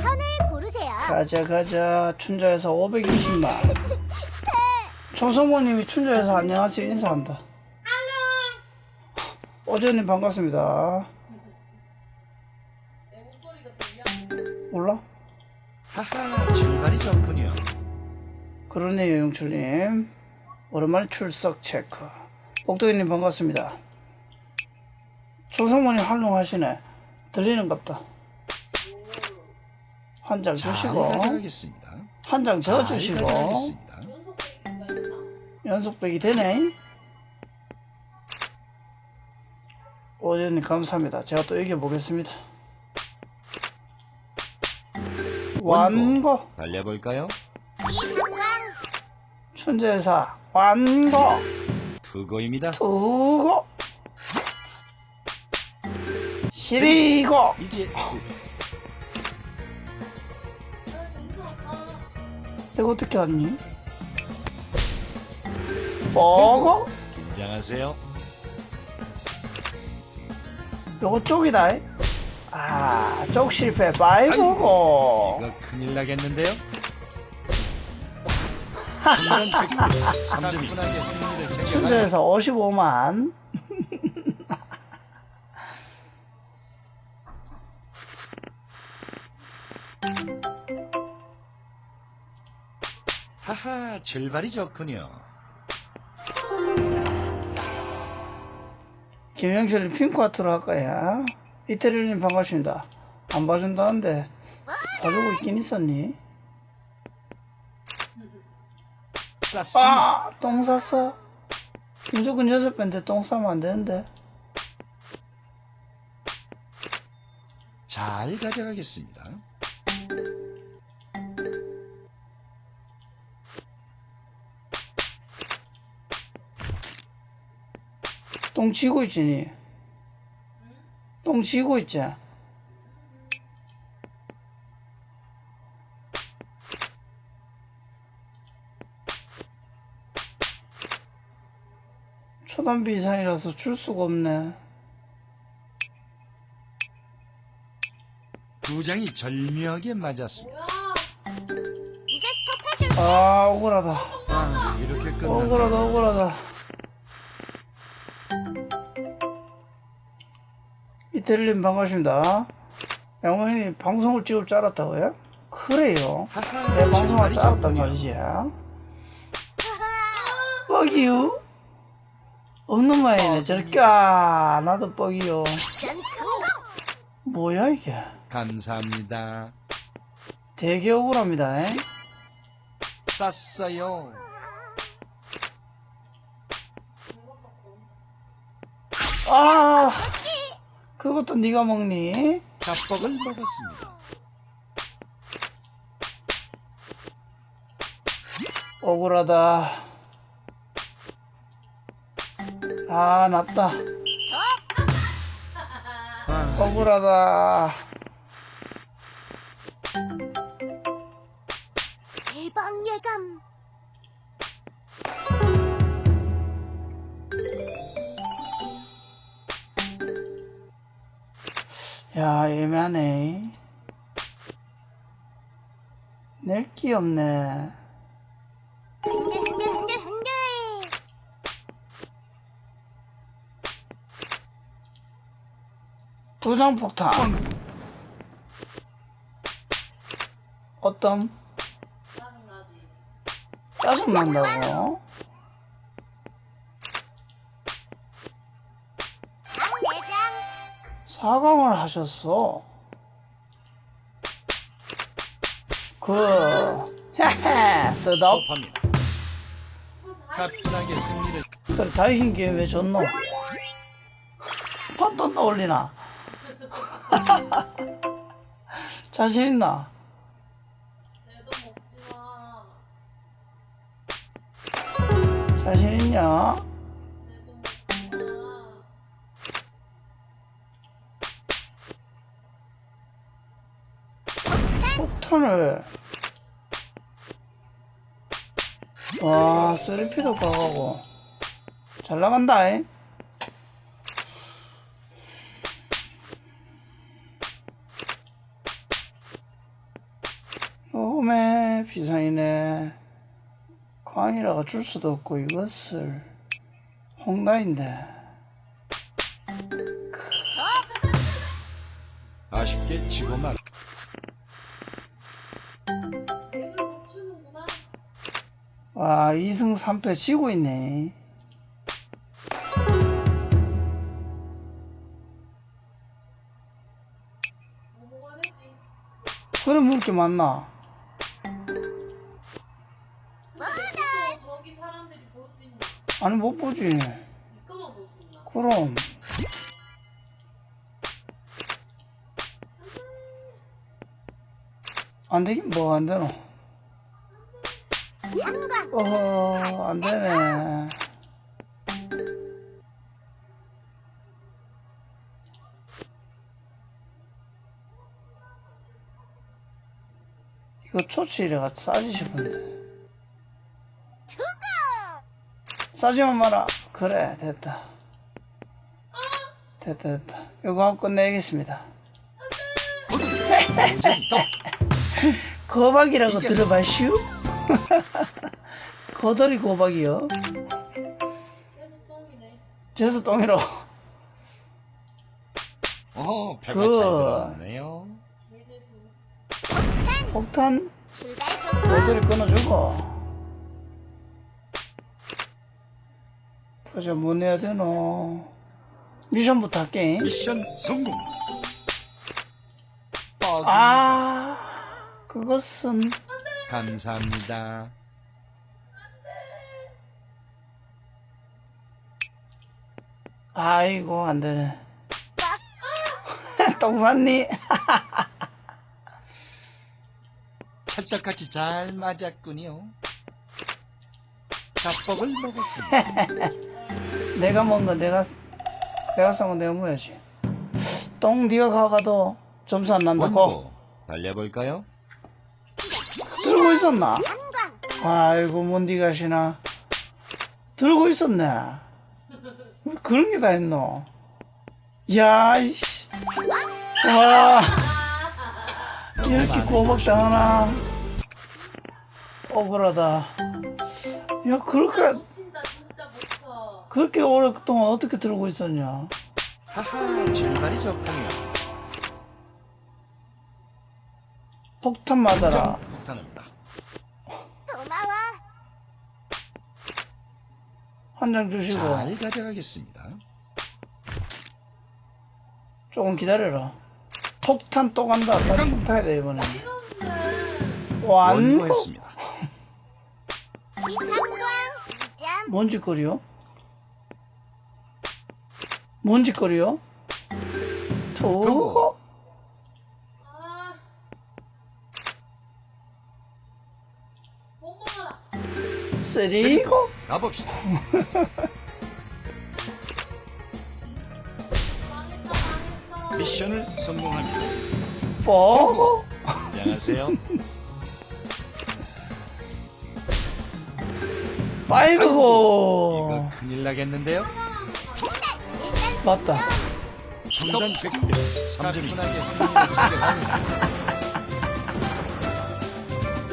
선을 고르세요. 가자 가자. 춘자에서 520만. 조성모님이 춘자에서 안녕하세요. 인사한다. 어제님 반갑습니다. 몰라? 하하, 출발이 좋군요. 그러네요 영철님. 오랜만에 출석 체크. 복도기님 반갑습니다. 조성모님 활동하시네. 들리는갑다 한장잘 주시고. 한 장더잘 주시고 가져가겠습니다. 연속 빼기 되네. 오전님 감사합니다. 제가 또 이겨보겠습니다. 완고 달려볼까요? 춘제사 완고 투고입니다. 두고 시리고 이제 이거 어떻게 알니? 보고 긴장하세요. 요거 쪽이다. 아, 쪽 실패 파이브고 이거 큰일 나겠는데요? 순간 득점, 3점분하게 승리를 챙겨가는 춘제에서 55만 하하, 출발이 좋군요. 김영철님 핑크하트로 할까요? 이태리님 반갑습니다. 안 봐준다는데 봐주고 있긴 있었니? 아! 똥 쌌어? 무조건 여섯 배인데 똥 싸면 안 되는데 잘 가져가겠습니다. 똥 지고 있지니? 똥 지고 있지? 초단비 이상이라서 줄 수가 없네. 두 장이 절묘하게 맞았습니다. 이제 스톱해줄 아, 억울하다. 아, 이렇게 끝난 억울하다, 억울하다. 이태리님 반갑습니다. 양호인이 방송을 찍을 줄 알았다고요? 그래요. 내 출발이 줄 알았단. 말이지. 뻑이요? 없는 모양이네. 저렇게, 아, 나도 뻑이요. 뭐야, 이게. 감사합니다. 되게 억울합니다. 에? 쌌어요. 아, 그것도 네가 먹니? 자뻑을 먹었습니다. 억울하다. 아, 낫다. 아, 억울하다. 야, 애매하네. 낼기 없네. 두장 폭탄. 어떤? 짜증난다고? 사강을 하셨어. 그, 헤헤, 스톱. 스톱 합니다. 가뿐하게 승리를 그래, 다이긴 게왜 졌노? 판돈 올리나? 자신 있나? 자신 있냐? 폭탄을 와 쓰리피도 가가고 잘 나간다 잉? 처음에 비상이네. 광이라가 줄 수도 없고 이것을 홍다인데. 아쉽게 지고 말. 와 2승 3패 지고 있네. 그래 많나? 볼수 있는 아니 못 보지. 그럼 안 되긴 뭐 안 되노? 상관 어허 안 되네. 이거 초치래가 싸지 싶은데. 싸지만 마라. 그래 됐다. 됐다 됐다. 이거 하고 끝내겠습니다. 거박이라고. 들어봐슈? 거덜이 거박이요. 계속 똥이네. 재수 똥이라고. 어, 배가 그- 잘. 폭탄 거덜이 끊어주고. 보자 뭐 내야 되노. 미션부터 할게. 미션 성공. 뻑. 아 그것은 감사합니다. 아이고 안 되네. 똥 쌌니? 찰떡같이 잘 맞았군요. 자뻑을 먹었습니다. 내가 먹은 거 내가 내가 싼거 내가 먹어야지. 똥 네가 가가도 점수 안 난다고 원고 달려볼까요? 들고 있었나? 아이고 뭔 네가 시나 들고 있었네. 왜 그런 게다 했노? 야 이씨 와 이렇게 고박 당하나 억울하다. 야 그렇게. 그렇게 오랫동안 어떻게 들고 있었냐? 하하, 출발이 좋군요. 폭탄 맞아라. 딱. 고마워 한 장 주시고 잘 가져가겠습니다. 조금 기다려라. 폭탄 또 간다. 또 폭탄 타야 돼 이번에. 이런데. 완 원고했습니다. 비상광 이점 뭔 짓거리요? 뭔 짓거리요? 투고 아. 못 먹어라. 쓰리고 가봅시다. 미션을 성공합니다. 포고 안녕하세요. 파이브고 이거 큰일 나겠는데요? 맞다. 중단 100대 3점이 승리를 챙겨갑니다.